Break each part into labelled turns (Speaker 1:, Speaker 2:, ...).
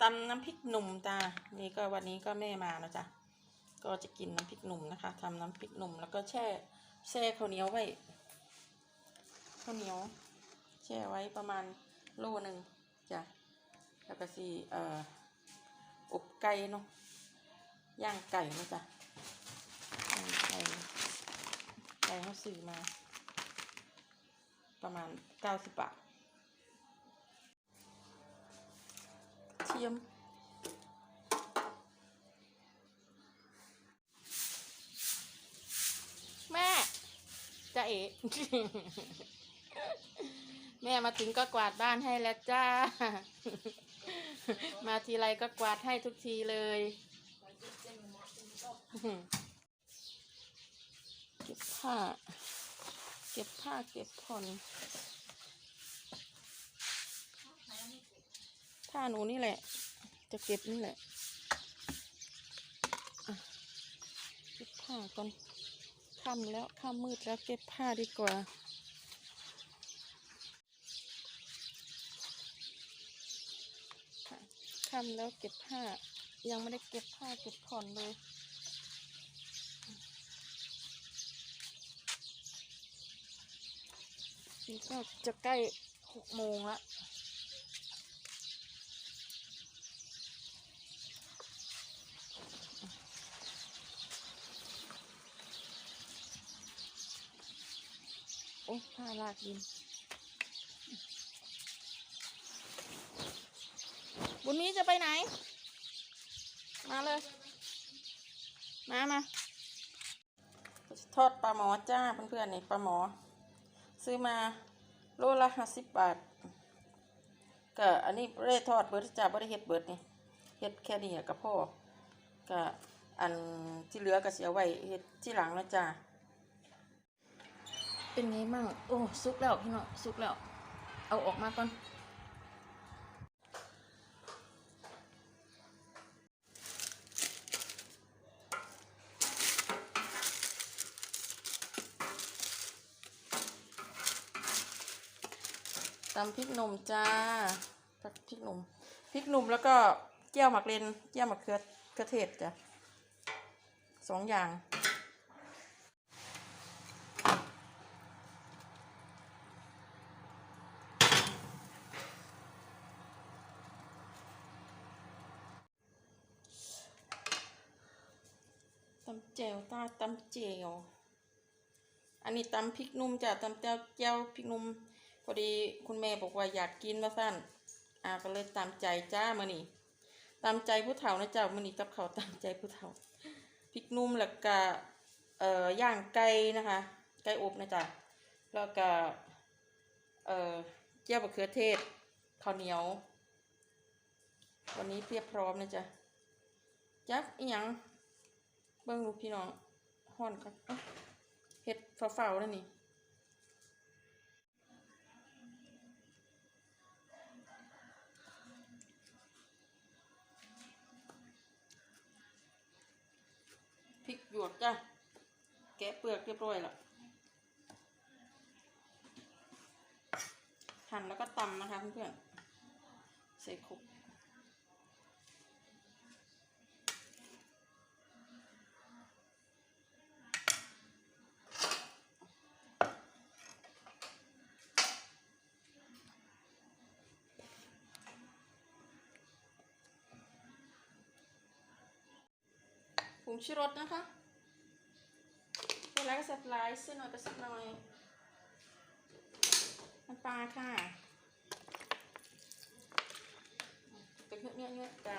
Speaker 1: ตำน้ำพริกหนุ่มจ้านี่ก็วันนี้ก็แม่มานะจ๊ะก็จะกินน้ำพริกหนุ่มนะคะทำน้ำพริกหนุ่มแล้วก็แช่แช่ข้าวเหนียวไว้ข้าวเหนียว แช่ไว้ประมาณโลหนึ่งจ้ะแล้วก็สีเอ่ออบไก่เนาะย่างไก่นะจ๊ะย่างไก่ไก่เขาซื้อมา ประมาณเก้าสิบบาท ทียม แม่จะเอ๋แม่มาถึงก็กวาดบ้านให้แล้วจ้า มาทีไรก็กวาดให้ทุกทีเลยเก็บผ้า เก็บผ้าเก็บผ่อน ผ้าหนูนี่แหละ จะเก็บนี่แหละอะเก็บผ้าก่อนค่ำแล้วค่ำมืดแล้วเก็บผ้าดีกว่าค่ำแล้วเก็บผ้า ยังไม่ได้เก็บผ้าเก็บผ่อนเลยนี่ก็จะใกล้หกโมงละ อ้ผ้าลากดิน บุญมีจะไปไหน มาเลย มามาทอดปลาหมอจ้าเพื่อนๆนี่ปลาหมอ ซื้อมาโลละห้าสิบบาทก็อันนี้เร่ทอดเบิร์ดจ้าบ่ได้เฮ็ดเบิร์ดนี่เฮ็ดแค่นี้กับพ่อก็อันที่เหลือก็เสียไว้เฮ็ดที่หลังแล้วจ้า เป็นไงมั่งโอ้สุกแล้วพี่น้องสุกแล้ว เอาออกมาก่อน ตำพริกหนุ่มจ้าพริกหนุ่มพริกหนุ่มแล้วก็เจียวหมักเลนเจียวหมักเขือเขือเทศจ้ะสองอย่างำแจวตาตำแจวอันนี้ตำพริกนุ่มจ้ะตำแจวแจวพริกนุ่มพอดีคุณแม่บอกว่าอยากกินมาสั้นอ่าก็เลยตามใจจ้ามานี่ตามใจผู้เฒ่านะจ้ามานี่กับเขาวตามใจผู้เฒ่าพริกนุ่มแล้วก็เอ่อย่างไก่นะคะ ไก่อบนะจ๊ะแล้วก็เอ่อเจียวบะเขือเทศข้าวเหนียว วันนี้เพียบพร้อมนะจ๊ะจักอีหยัง เบิ่งลูกพี่น้องห่อนกันเห็ดฟ้าวๆนั่นนี่พริกหยวกจ้ะ แกะเปลือกเรียบร้อยแล้วหั่นแล้วก็ตำนะคะเพื่อนๆใส่ครก งชูรสนะคะเวลาก็ใส่ปลายเส้นหน่อยไปสักหน่อยน้ำปลาค่ะเป็นเนื้อเนื้อจ้า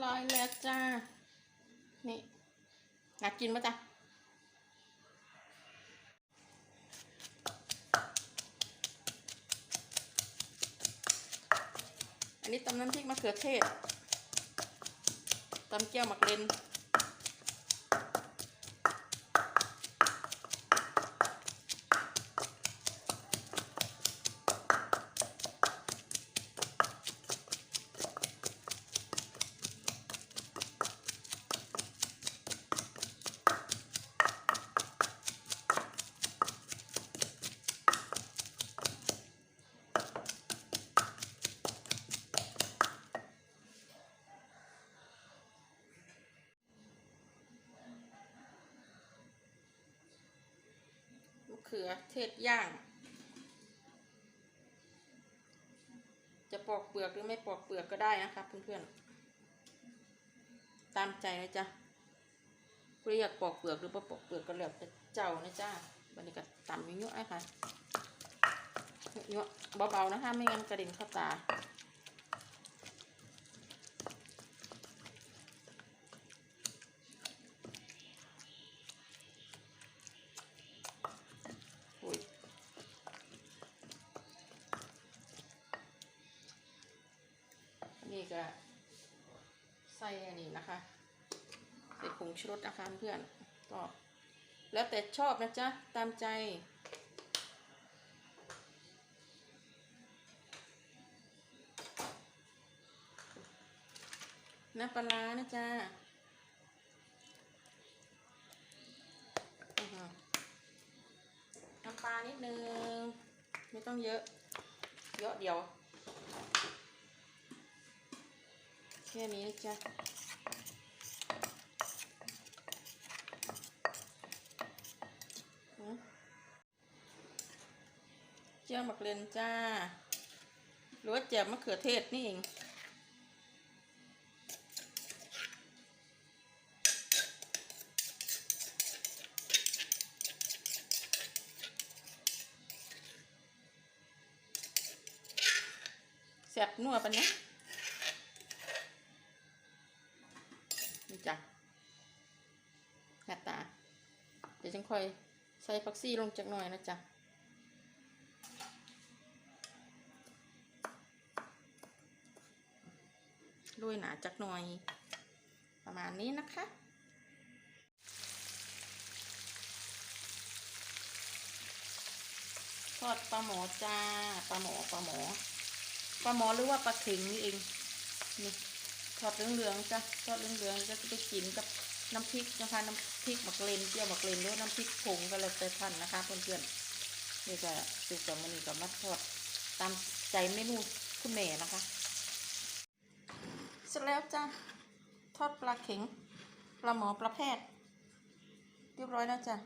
Speaker 1: ร้อยแล้วจ้า นี่อยากกินไหมจ๊ะอันนี้ตำน้ำพริกมะเขือเทศตำเกี๊ยวหมักเลน ขือเทศย่าง จะปอกเปลือกหรือไม่ปอกเปลือกก็ได้นะคะเพื่อนๆ ตามใจนะจ๊ะผู้ใดอยากปอกเปลือกหรือไม่ปอกเปลือกก็แล้วแต่เจ้านะจ๊ะบันนี้ก็ตำยั่วๆไอ้ค่ะยั่วๆเบาๆนะคะไม่งั้นกระเด็นเข้าตา นนี้นะคะใส่ผงชูรสนะคะเพื่อนก็แล้วแต่ชอบนะจ๊ะ ตามใจ น้ำปลานะจ๊ะน้ำปลานิดนึง ไม่ต้องเยอะ เยอะเดียว แค่นี้นะจ๊ะหือเจียวหมักเลนจ้า หรือว่าแจ่วมะเขือเทศนี่เองแซ่บนัวปะเนี่ยนี่จ้ะหน้าตา เดี๋ยวฉันค่อยใส่ผักซี่ลงจากหน่อยนะจ๊ะ โรยหนาจากหน่อย ประมาณนี้นะคะ ทอดปลาหมอจ้าปลาหมอปลาหมอปลาหมอหรือว่าปลาเข็งนี่เองนี่ทอดเหลืองๆจ้ะทอดเหลืองๆจะไปกินกับน้ำพริกนะคะน้ำพริกหมักเลนเจียวหมักเลนหรือว่าน้ำพริกผงก็แล้วแต่ท่านนะคะเพื่อนๆนี่ก็สุกกับมันนี่กับมัดทอดตามใจเมนูคุณแม่นะคะ เสร็จแล้วจ้ะทอดปลาเข็งปลาหมอปลาแพทย์ เรียบร้อยแล้วจ้ะ